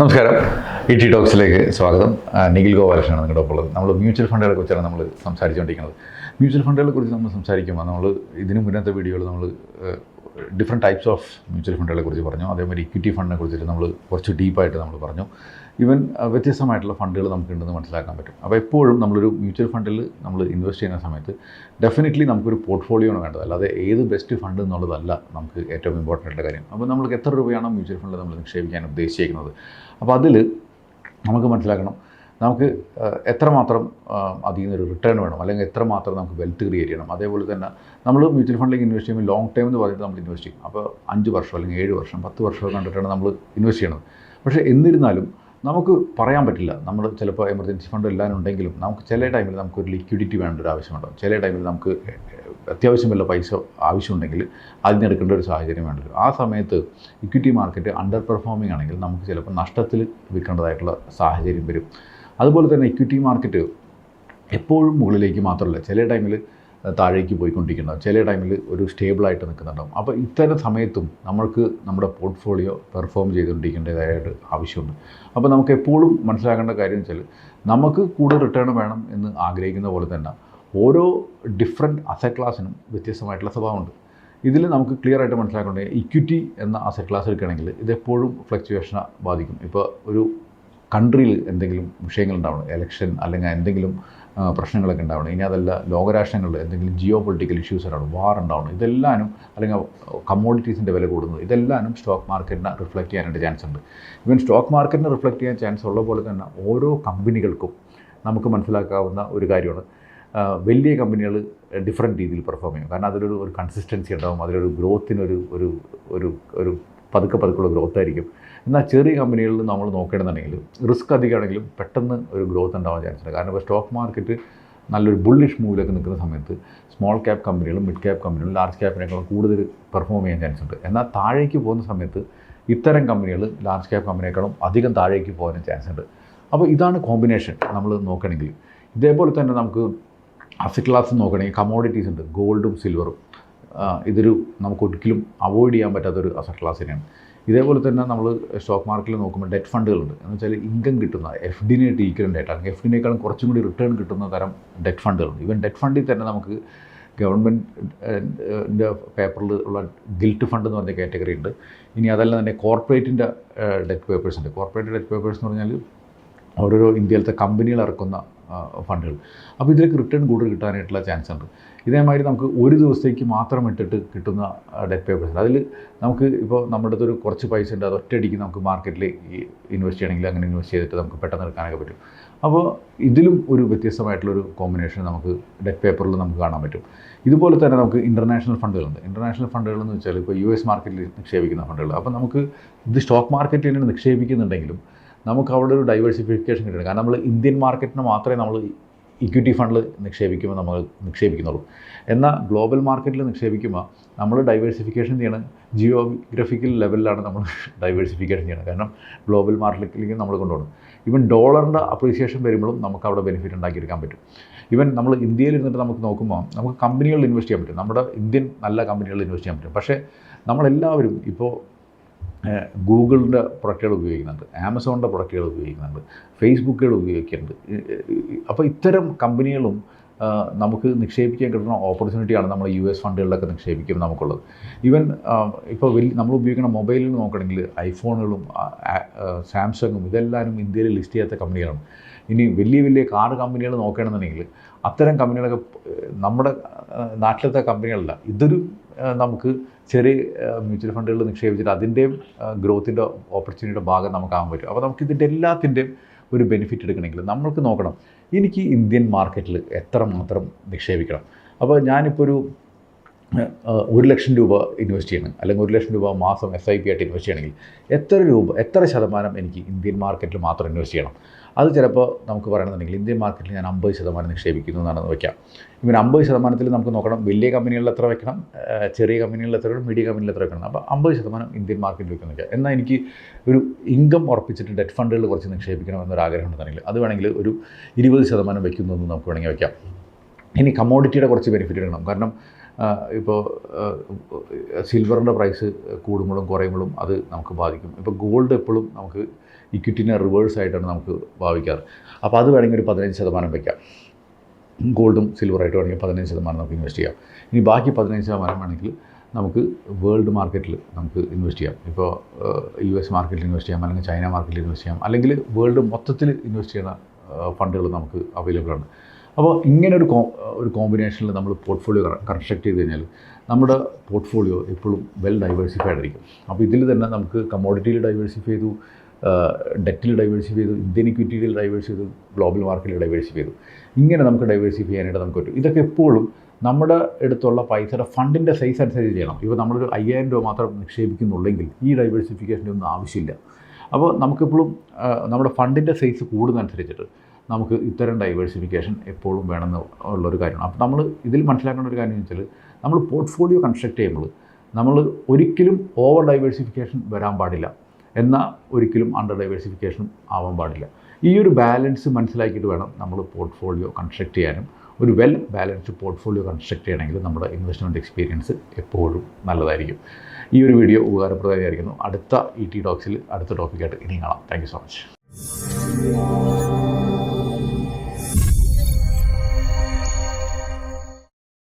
നമസ്കാരം. E T ടോക്സിലേക്ക് സ്വാഗതം. നിഖിൽ ഗോപാലകൃഷ്ണനാണ് നിങ്ങളുടെ ഒപ്പം ഉള്ളത്. നമ്മൾ മ്യൂച്വൽ ഫണ്ടുകളെ കുറിച്ചാണ് നമ്മൾ സംസാരിച്ചുകൊണ്ടിരിക്കുന്നത് മ്യൂച്വൽ ഫണ്ടുകളെ കുറിച്ച് നമ്മൾ സംസാരിക്കുമ്പോൾ നമ്മൾ ഇതിനു മുന്നത്തെ വീഡിയോയിൽ നമ്മൾ ഡിഫറെന്റ് ടൈപ്സ് ഓഫ് മ്യൂച്വൽ ഫണ്ടുകളെ കുറിച്ച് പറഞ്ഞു. അതേമാതിരി ഇക്വിറ്റി ഫണ്ടിനെ കുറിച്ചിട്ട് നമ്മൾ കുറച്ച് ഡീപ്പായിട്ട് നമ്മൾ പറഞ്ഞു. ഈവൻ വ്യത്യസ്തമായിട്ടുള്ള ഫണ്ടുകൾ നമുക്കുണ്ടെന്ന് മനസ്സിലാക്കാൻ പറ്റും. അപ്പോൾ എപ്പോഴും നമ്മളൊരു മ്യൂച്വൽ ഫണ്ടിൽ നമ്മൾ ഇൻവെസ്റ്റ് ചെയ്യുന്ന സമയത്ത് ഡെഫിനറ്റ്ലി നമുക്കൊരു പോർട്ട്ഫോളിയോ ആണ് വേണ്ടത്. അല്ലാതെ ഏത് ബെസ്റ്റ് ഫണ്ട് എന്നുള്ളതല്ല നമുക്ക് ഏറ്റവും ഇമ്പോർട്ടന്റ് ആയിട്ടുള്ള കാര്യം. അപ്പോൾ നമ്മൾക്ക് എത്ര രൂപയാണ് മ്യൂച്വൽ ഫണ്ടിൽ നമ്മൾ നിക്ഷേപിക്കാൻ ഉദ്ദേശിച്ചിരിക്കുന്നത്? അപ്പോൾ അതിൽ നമുക്ക് മനസ്സിലാക്കണം നമുക്ക് എത്രമാത്രം അതിൽ നിന്നൊരു റിട്ടേൺ വേണം അല്ലെങ്കിൽ എത്രമാത്രം നമുക്ക് വെൽത്ത് ക്രിയേറ്റ് ചെയ്യണം. അതേപോലെ തന്നെ നമ്മൾ മ്യൂച്വൽ ഫണ്ടിലേക്ക് ഇൻവെസ്റ്റ് ചെയ്യുമ്പോൾ ലോങ് ടൈം എന്ന് പറഞ്ഞിട്ട് നമ്മൾ ഇൻവെസ്റ്റ് ചെയ്യും. അപ്പോൾ അഞ്ച് വർഷം അല്ലെങ്കിൽ ഏഴ് വർഷം പത്ത് വർഷം കണ്ടിട്ടാണ് നമ്മൾ ഇൻവെസ്റ്റ് ചെയ്യണത് പക്ഷേ എന്നിരുന്നാലും നമുക്ക് പറയാൻ പറ്റില്ല. നമ്മൾ ചിലപ്പോൾ എമർജൻസി ഫണ്ട് എല്ലാം ഉണ്ടെങ്കിലും നമുക്ക് ചില ടൈമിൽ നമുക്കൊരു ലിക്വിഡിറ്റി വേണ്ട ഒരു ആവശ്യമുണ്ടാവും. ചില ടൈമിൽ നമുക്ക് അത്യാവശ്യമുള്ള പൈസ ആവശ്യമുണ്ടെങ്കിൽ അതിനെടുക്കേണ്ട ഒരു സാഹചര്യം വേണ്ട വരും. ആ സമയത്ത് ഇക്വിറ്റി മാർക്കറ്റ് അണ്ടർ പെർഫോമിംഗ് ആണെങ്കിൽ നമുക്ക് ചിലപ്പോൾ നഷ്ടത്തിൽ വിൽക്കേണ്ടതായിട്ടുള്ള സാഹചര്യം വരും. അതുപോലെ തന്നെ ഇക്വിറ്റി മാർക്കറ്റ് എപ്പോഴും മുകളിലേക്ക് മാത്രമല്ല. ചില ടൈമിൽ താഴേക്ക് പോയിക്കൊണ്ടിരിക്കുന്നത് ചില ടൈമിൽ ഒരു സ്റ്റേബിളായിട്ട് നിൽക്കുന്നുണ്ടാവും. അപ്പോൾ ഇത്തരം സമയത്തും നമ്മൾക്ക് നമ്മുടെ പോർട്ട്ഫോളിയോ പെർഫോം ചെയ്തുകൊണ്ടിരിക്കേണ്ടതായിട്ട് ആവശ്യമുണ്ട്. അപ്പോൾ നമുക്ക് എപ്പോഴും മനസ്സിലാക്കേണ്ട കാര്യം വെച്ചാൽ നമുക്ക് കൂടുതൽ റിട്ടേൺ വേണം എന്ന് ആഗ്രഹിക്കുന്ന പോലെ തന്നെ ഓരോ ഡിഫറെന്റ് അസറ്റ് ക്ലാസ്സിനും വ്യത്യസ്തമായിട്ടുള്ള സ്വഭാവമുണ്ട്. ഇതിൽ നമുക്ക് ക്ലിയർ ആയിട്ട് മനസ്സിലാക്കേണ്ടത് ഇക്വിറ്റി എന്ന അസറ്റ് ക്ലാസ് എടുക്കുകയാണെങ്കിൽ ഇതെപ്പോഴും ഫ്ലക്ച്വേഷനെ ബാധിക്കും. ഇപ്പോൾ ഒരു കൺട്രിയിൽ എന്തെങ്കിലും വിഷയങ്ങൾ ഉണ്ടാവണം. എലക്ഷൻ അല്ലെങ്കിൽ എന്തെങ്കിലും പ്രശ്നങ്ങളൊക്കെ ഉണ്ടാവണം. ഇനി അതല്ല ലോകരാഷ്ട്രങ്ങളിൽ എന്തെങ്കിലും ജിയോ പൊളിറ്റിക്കൽ ഇഷ്യൂസ് ഉണ്ടാവണം വാർ ഉണ്ടാവണം. ഇതെല്ലാനും അല്ലെങ്കിൽ കമ്മോഡിറ്റീസിന്റെ വില കൂടുന്നത് ഇതെല്ലാനും സ്റ്റോക്ക് മാർക്കറ്റിനെ റിഫ്ലക്റ്റ് ചെയ്യാനായിട്ട് ചാൻസ് ഉണ്ട്. ഇവൻ സ്റ്റോക്ക് മാർക്കറ്റിനെ റിഫ്ലക്റ്റ് ചെയ്യാൻ ചാൻസ് ഉള്ള പോലെ തന്നെ ഓരോ കമ്പനികൾക്കും നമുക്ക് മനസ്സിലാക്കാവുന്ന ഒരു കാര്യമാണ്. വലിയ കമ്പനികൾ ഡിഫറെന്റ് രീതിയിൽ പെർഫോം ചെയ്യും. കാരണം അതിലൊരു ഒരു കൺസിസ്റ്റൻസി ഉണ്ടാവും. അതിലൊരു ഗ്രോത്തിനൊരു ഒരു ഒരു ഒരു പതുക്കെ പതുക്കെയുള്ള ഗ്രോത്ത് ആയിരിക്കും. എന്നാൽ ചെറിയ കമ്പനികളിൽ നമ്മൾ നോക്കേണ്ടതുണ്ടെങ്കിൽ റിസ്ക് അധികമാണെങ്കിലും പെട്ടെന്ന് ഒരു ഗ്രോത്ത് ഉണ്ടാവാൻ ചാൻസ് ഉണ്ട്. കാരണം ഇപ്പോൾ സ്റ്റോക്ക് മാർക്കറ്റ് നല്ലൊരു ബുള്ളിഷ് മൂവിലൊക്കെ നിൽക്കുന്ന സമയത്ത് സ്മോൾ ക്യാപ് കമ്പനികളും മിഡ് ക്യാപ് കമ്പനികളും ലാർജ് ക്യാപ്പിനേക്കാളും കൂടുതൽ പെർഫോം ചെയ്യാൻ ചാൻസ് ഉണ്ട്. എന്നാൽ താഴേക്ക് പോകുന്ന സമയത്ത് ഇത്തരം കമ്പനികൾ ലാർജ് ക്യാപ് കമ്പനിയേക്കാളും അധികം താഴേക്ക് പോകാനും ചാൻസ് ഉണ്ട്. അപ്പോൾ ഇതാണ് കോമ്പിനേഷൻ നമ്മൾ നോക്കണമെങ്കിൽ. ഇതേപോലെ തന്നെ നമുക്ക് അസറ്റ് ക്ലാസ് നോക്കണമെങ്കിൽ കമോഡിറ്റീസ് ഉണ്ട്. ഗോൾഡും സിൽവറും ഇതൊരു നമുക്ക് ഒരിക്കലും അവോയ്ഡ് ചെയ്യാൻ പറ്റാത്തൊരു അസറ്റ് ക്ലാസ് തന്നെയാണ്. ഇതേപോലെ തന്നെ നമ്മൾ സ്റ്റോക്ക് മാർക്കറ്റിൽ നോക്കുമ്പോൾ ഡെറ്റ് ഫണ്ടുകളുണ്ട് എന്ന് വെച്ചാൽ ഇൻകം കിട്ടുന്ന എഫ് ഡിനായിട്ട് ഈക്വലന്റ് ആയിട്ട് അല്ലെങ്കിൽ എഫ് ഡിനേക്കാളും കുറച്ചും കൂടി റിട്ടേൺ കിട്ടുന്ന തരം ഡെറ്റ് ഫണ്ടുകളുണ്ട് ഈവൻ ഡെറ്റ് ഫണ്ടിൽ തന്നെ നമുക്ക് ഗവൺമെന്റിന്റെ പേപ്പറിൽ ഉള്ള ഗിൽറ്റ് ഫണ്ട് എന്ന് പറഞ്ഞ കാറ്റഗറി ഉണ്ട്. ഇനി അതല്ല തന്നെ കോർപ്പറേറ്റിന്റെ ഡെറ്റ് പേപ്പേഴ്സ് ഉണ്ട്. കോർപ്പറേറ്റ് ഡെറ്റ് പേപ്പേഴ്സ് എന്ന് പറഞ്ഞാൽ ഓരോരോ ഇന്ത്യയിലത്തെ കമ്പനികൾ ഇറക്കുന്ന ഫണ്ടുകൾ. അപ്പോൾ ഇതിലേക്ക് റിട്ടേൺ കൂടുതൽ കിട്ടാനായിട്ടുള്ള ചാൻസ് ഉണ്ട്. ഇതേമാതിരി നമുക്ക് ഒരു ദിവസത്തേക്ക് മാത്രം ഇട്ടിട്ട് കിട്ടുന്ന ഡെറ്റ് പേപ്പേഴ്സ് അതിൽ നമുക്ക് ഇപ്പോൾ നമ്മുടെ അടുത്തൊരു കുറച്ച് പൈസ ഉണ്ട്. അത് ഒറ്റയടിക്ക് നമുക്ക് മാർക്കറ്റിൽ ഇൻവെസ്റ്റ് ചെയ്യണമെങ്കിൽ അങ്ങനെ ഇൻവെസ്റ്റ് ചെയ്തിട്ട് നമുക്ക് പെട്ടെന്ന് എടുക്കാനൊക്കെ പറ്റും. അപ്പോൾ ഇതിലും ഒരു വ്യത്യസ്തമായിട്ടുള്ളൊരു കോമ്പിനേഷൻ നമുക്ക് ഡെറ്റ് പേപ്പറിൽ നമുക്ക് കാണാൻ പറ്റും. ഇതുപോലെ തന്നെ നമുക്ക് ഇന്റർനാഷണൽ ഫണ്ടുകളുണ്ട് ഇന്റർനാഷണൽ ഫണ്ടുകൾ എന്ന് വെച്ചാൽ ഇപ്പോൾ യു എസ് മാർക്കറ്റിൽ നിക്ഷേപിക്കുന്ന ഫണ്ടുകൾ അപ്പോൾ നമുക്ക് ഇത് സ്റ്റോക്ക് മാർക്കറ്റിൽ നിക്ഷേപിക്കുന്നുണ്ടെങ്കിലും നമുക്ക് അവിടെ ഒരു ഡൈവേഴ്സിഫിക്കേഷൻ കിട്ടണം. കാരണം നമ്മൾ ഇന്ത്യൻ മാർക്കറ്റിന് മാത്രമേ നമ്മൾ ഇക്വിറ്റി ഫണ്ടിൽ നിക്ഷേപിക്കുമ്പോൾ നമ്മൾ നിക്ഷേപിക്കുന്നുള്ളൂ. എന്നാൽ ഗ്ലോബൽ മാർക്കറ്റിൽ നിക്ഷേപിക്കുമ്പോൾ നമ്മൾ ഡൈവേഴ്സിഫിക്കേഷൻ ചെയ്യണം. ജിയോഗ്രഫിക്കൽ ലെവലിലാണ് നമ്മൾ ഡൈവേഴ്സിഫിക്കേഷൻ ചെയ്യണം. കാരണം ഗ്ലോബൽ മാർക്കറ്റിലേക്ക് നമ്മൾ കൊണ്ടുപോകണം. ഈവൻ ഡോളറിന്റെ അപ്രീസിയേഷൻ വരുമ്പോഴും നമുക്ക് അവിടെ ബെനിഫിറ്റ് ഉണ്ടാക്കിയെടുക്കാൻ പറ്റും. ഈവൻ നമ്മൾ ഇന്ത്യയിൽ ഇരുന്നിട്ട് നമുക്ക് നോക്കുമ്പോൾ നമുക്ക് കമ്പനികളിൽ ഇൻവെസ്റ്റ് ചെയ്യാൻ പറ്റും. നമ്മുടെ ഇന്ത്യൻ നല്ല കമ്പനികളിൽ ഇൻവെസ്റ്റ് ചെയ്യാൻ പറ്റും. പക്ഷേ നമ്മളെല്ലാവരും ഇപ്പോൾ ഗൂഗിളിന്റെ പ്രൊഡക്റ്റുകൾ ഉപയോഗിക്കുന്നുണ്ട് ആമസോണിന്റെ പ്രൊഡക്റ്റുകൾ ഉപയോഗിക്കുന്നുണ്ട് ഫേസ്ബുക്കുകൾ ഉപയോഗിക്കുന്നുണ്ട്. അപ്പോൾ ഇത്തരം കമ്പനികളും നമുക്ക് നിക്ഷേപിക്കാൻ കിട്ടുന്ന ഓപ്പർച്യൂണിറ്റിയാണ് നമ്മൾ യു എസ് ഫണ്ടുകളിലൊക്കെ നിക്ഷേപിക്കും നമുക്കുള്ളത്. ഈവൻ ഇപ്പോൾ വലിയ നമ്മൾ ഉപയോഗിക്കുന്ന മൊബൈലിൽ നോക്കണമെങ്കിൽ ഐഫോണുകളും സാംസങ്ങും ഇതെല്ലാവരും ഇന്ത്യയിൽ ലിസ്റ്റ് ചെയ്യാത്ത കമ്പനികളാണ്. ഇനി വലിയ വലിയ കാർ കമ്പനികൾ നോക്കുകയാണെന്നുണ്ടെങ്കിൽ അത്തരം കമ്പനികളൊക്കെ നമ്മുടെ നാട്ടിലത്തെ കമ്പനികളല്ല ഇതൊരു നമുക്ക് ചെറിയ മ്യൂച്വൽ ഫണ്ടുകളിൽ നിക്ഷേപിച്ചിട്ട് അതിന്റെയും ഗ്രോത്തിന്റെ ഓപ്പർച്യൂണിറ്റിയുടെ ഭാഗം നമുക്കാകാൻ പറ്റും. അപ്പോൾ നമുക്ക് ഇതിന്റെ എല്ലാത്തിന്റെയും ഒരു ബെനിഫിറ്റ് എടുക്കണമെങ്കിൽ നമ്മൾക്ക് നോക്കണം എനിക്ക് ഇന്ത്യൻ മാർക്കറ്റിൽ എത്ര മാത്രം നിക്ഷേപിക്കണം? അപ്പോൾ ഞാനിപ്പോൾ ഒരു ഒരു ലക്ഷം രൂപ ഇൻവെസ്റ്റ് ചെയ്യണം അല്ലെങ്കിൽ ഒരു ലക്ഷം രൂപ മാസം എസ് ഐ പി ആയിട്ട് ഇൻവെസ്റ്റ് ചെയ്യണമെങ്കിൽ എത്ര രൂപ എത്ര ശതമാനം എനിക്ക് ഇന്ത്യൻ മാർക്കറ്റിൽ മാത്രം ഇൻവെസ്റ്റ് ചെയ്യണം? അത് ചിലപ്പോൾ നമുക്ക് പറയണമെന്നുണ്ടെങ്കിൽ ഇന്ത്യൻ മാർക്കറ്റിൽ ഞാൻ അമ്പത് ശതമാനം നിക്ഷേപിക്കുന്നു എന്നാണെന്ന് വയ്ക്കാം. ഇവൻ അമ്പത് ശതമാനത്തിൽ നമുക്ക് നോക്കണം വലിയ കമ്പനികളിൽ എത്ര വെക്കണം ചെറിയ കമ്പനികളിൽ എത്ര വയ്ക്കണം മീഡിയ കമ്പനിയിൽ എത്ര വെക്കണം. അപ്പോൾ അമ്പത് ശതമാനം ഇന്ത്യൻ മാർക്കറ്റിൽ വയ്ക്കുന്ന വയ്ക്കാം. എന്നാൽ എനിക്ക് ഒരു ഇൻകം ഉറപ്പിച്ചിട്ട് ഡെറ്റ് ഫണ്ടുകൾ കുറച്ച് നിക്ഷേപിക്കണം എന്നൊരു ആഗ്രഹം ഉണ്ടെന്നുണ്ടെങ്കിൽ അത് വേണമെങ്കിൽ ഒരു ഇരുപത് ശതമാനം വയ്ക്കുന്നു എന്ന് നമുക്ക് വേണമെങ്കിൽ വയ്ക്കാം. ഇനി കമ്മോഡിറ്റിയുടെ കുറച്ച് ബെനിഫിറ്റ് എടുക്കണം. കാരണം ഇപ്പോൾ സിൽവറിന്റെ പ്രൈസ് കൂടുമ്പോഴും കുറയുമ്പോഴും അത് നമുക്ക് ബാധിക്കും. ഇപ്പോൾ ഗോൾഡ് എപ്പോഴും നമുക്ക് ഇക്വിറ്റിനെ റിവേഴ്സ് ആയിട്ടാണ് നമുക്ക് ഭാവിക്കാറ്. അപ്പോൾ അത് വേണമെങ്കിൽ ഒരു പതിനഞ്ച് ശതമാനം വയ്ക്കാം ഗോൾഡും സിൽവറായിട്ട് വേണമെങ്കിൽ പതിനഞ്ച് ശതമാനം നമുക്ക് ഇൻവെസ്റ്റ് ചെയ്യാം. ഇനി ബാക്കി പതിനഞ്ച് ശതമാനം വേണമെങ്കിൽ നമുക്ക് വേൾഡ് മാർക്കറ്റിൽ നമുക്ക് ഇൻവെസ്റ്റ് ചെയ്യാം. ഇപ്പോൾ യു എസ് മാർക്കറ്റിൽ ഇൻവെസ്റ്റ് ചെയ്യാം അല്ലെങ്കിൽ ചൈന മാർക്കറ്റിൽ ഇൻവെസ്റ്റ് ചെയ്യാം അല്ലെങ്കിൽ വേൾഡ് മൊത്തത്തിൽ ഇൻവെസ്റ്റ് ചെയ്യുന്ന ഫണ്ടുകൾ നമുക്ക് അവൈലബിൾ ആണ്. അപ്പോൾ ഇങ്ങനെ ഒരു ഒരു കോമ്പിനേഷനിൽ നമ്മൾ പോർട്ട്ഫോളിയോ കൺസ്ട്രക്ട് ചെയ്ത് കഴിഞ്ഞാൽ നമ്മുടെ പോർട്ട്ഫോളിയോ എപ്പോഴും വെൽ ഡൈവേഴ്സിഫൈഡ് ആയിരിക്കും. അപ്പോൾ ഇതിൽ തന്നെ നമുക്ക് കമ്മോഡിറ്റിയിൽ ഡൈവേഴ്സിഫൈ ചെയ്തു ഡെറ്റിൽ ഡൈവേഴ്സിഫൈ ചെയ്തു ഇന്ത്യൻ ഇക്വിറ്റിയിൽ ഡൈവേഴ്സ് ചെയ്തു ഗ്ലോബൽ മാർക്കറ്റിൽ ഡൈവേഴ്സിഫൈ ചെയ്തു. ഇങ്ങനെ നമുക്ക് ഡൈവേഴ്സിഫൈ ചെയ്യാനായിട്ട് നമുക്ക് പറ്റും. ഇതൊക്കെ എപ്പോഴും നമ്മുടെ അടുത്തുള്ള പൈസയുടെ ഫണ്ടിന്റെ സൈസ് അനുസരിച്ച് ചെയ്യണം. ഇപ്പോൾ നമ്മൾ അയ്യായിരം രൂപ മാത്രം നിക്ഷേപിക്കുന്നുള്ളെങ്കിൽ ഈ ഡൈവേഴ്സിഫിക്കേഷന്റെ ഒന്നും ആവശ്യമില്ല. അപ്പോൾ നമുക്കെപ്പോഴും നമ്മുടെ ഫണ്ടിന്റെ സൈസ് കൂടുന്നതനുസരിച്ചിട്ട് നമുക്ക് ഇത്തരം ഡൈവേഴ്സിഫിക്കേഷൻ എപ്പോഴും വേണമെന്ന് ഉള്ളൊരു കാര്യമാണ്. അപ്പോൾ നമ്മൾ ഇതിൽ മനസ്സിലാക്കേണ്ട ഒരു കാര്യം എന്ന് വെച്ചാൽ നമ്മൾ പോർട്ട്ഫോളിയോ കൺസ്ട്രക്ട് ചെയ്യുമ്പോൾ നമ്മൾ ഒരിക്കലും ഓവർ ഡൈവേഴ്സിഫിക്കേഷൻ വരാൻ പാടില്ല. എന്നാൽ ഒരിക്കലും അണ്ടർ ഡൈവേഴ്സിഫിക്കേഷൻ ആവാൻ പാടില്ല. ഈ ഒരു ബാലൻസ് മനസ്സിലാക്കിയിട്ട് വേണം നമ്മൾ പോർട്ട്ഫോളിയോ കൺസ്ട്രക്ട് ചെയ്യാനും. ഒരു വെൽ ബാലൻസ്ഡ് പോർട്ട്ഫോളിയോ കൺസ്ട്രക്ട് ചെയ്യണമെങ്കിൽ നമ്മുടെ ഇൻവെസ്റ്റ്മെന്റ് എക്സ്പീരിയൻസ് എപ്പോഴും നല്ലതായിരിക്കും. ഈ ഒരു വീഡിയോ ഉപകാരപ്രദമായിരിക്കുന്നു. അടുത്ത ഇ ടി ടോക്സിൽ അടുത്ത ടോപ്പിക്കായിട്ട് ഇനി കാണാം. Thank you so much